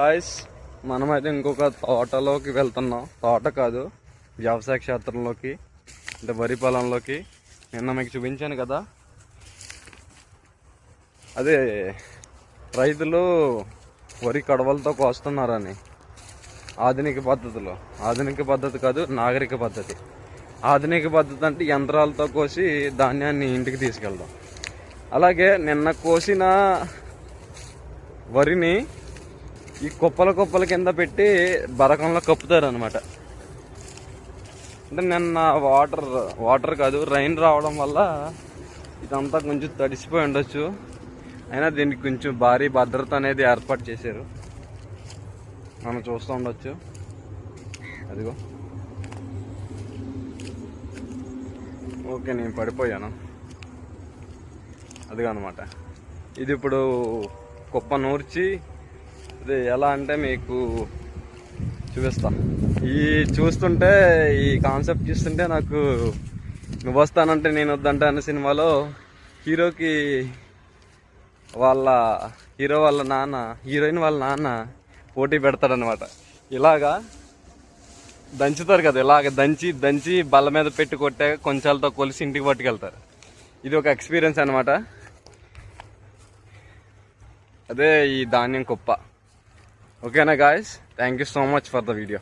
Guys మనమైతే ఇంకొక తోటలోకి వెళ్తున్నాం. తోట కాదు వ్యవసాయ క్షేత్రంలోకి అంటే వరి పొలంలోకి. నిన్న మీకు చూపించాను కదా. అదే రైతులు వరి కడవలతో కోస్తున్నారని. ఆధునిక పద్ధతిలో. ఆధునిక పద్ధతి కాదు నాగరిక పద్ధతి. ఆధునిక పద్ధతి అంటే యంత్రాలతో కోసి ధాన్యాన్ని ఇంటికి తీసుకెళ్దాం. అలాగే నిన్న కోసిన వరిని ఈ కుప్పల కుప్పల కింద పెట్టి బరకంలో కప్పుతారు అనమాట అంటే నిన్న వాటర్ వాటర్ కాదు రైన్ రావడం వల్ల ఇదంతా కొంచెం తడిసిపోయి ఉండొచ్చు. అయినా దీనికి కొంచెం భారీ భద్రత అనేది ఏర్పాటు చేశారు. మనం చూస్తూ ఉండొచ్చు. అదిగో. ఓకే నేను పడిపోయాను. అదిగో అనమాట ఇది ఇప్పుడు కుప్ప నూర్చి ఇది ఎలా అంటే మీకు చూపిస్తా. ఈ చూస్తుంటే ఈ కాన్సెప్ట్ చూస్తుంటే నాకు నువ్వు వస్తానంటే నేను వద్దంటే అనే సినిమాలో హీరోకి వాళ్ళ హీరో వాళ్ళ నాన్న హీరోయిన్ వాళ్ళ నాన్న పోటీ పెడతాడనమాట ఇలాగా దంచుతారు కదా ఇలాగ దంచి దంచి బల్ల మీద పెట్టి కొట్టాక కొంచాలతో కొలిసి ఇంటికి పట్టుకెళ్తారు. ఇది ఒక ఎక్స్పీరియన్స్ అనమాట అదే ఈ ధాన్యం కుప్ప. ఓకేనా guys thank you so much for the video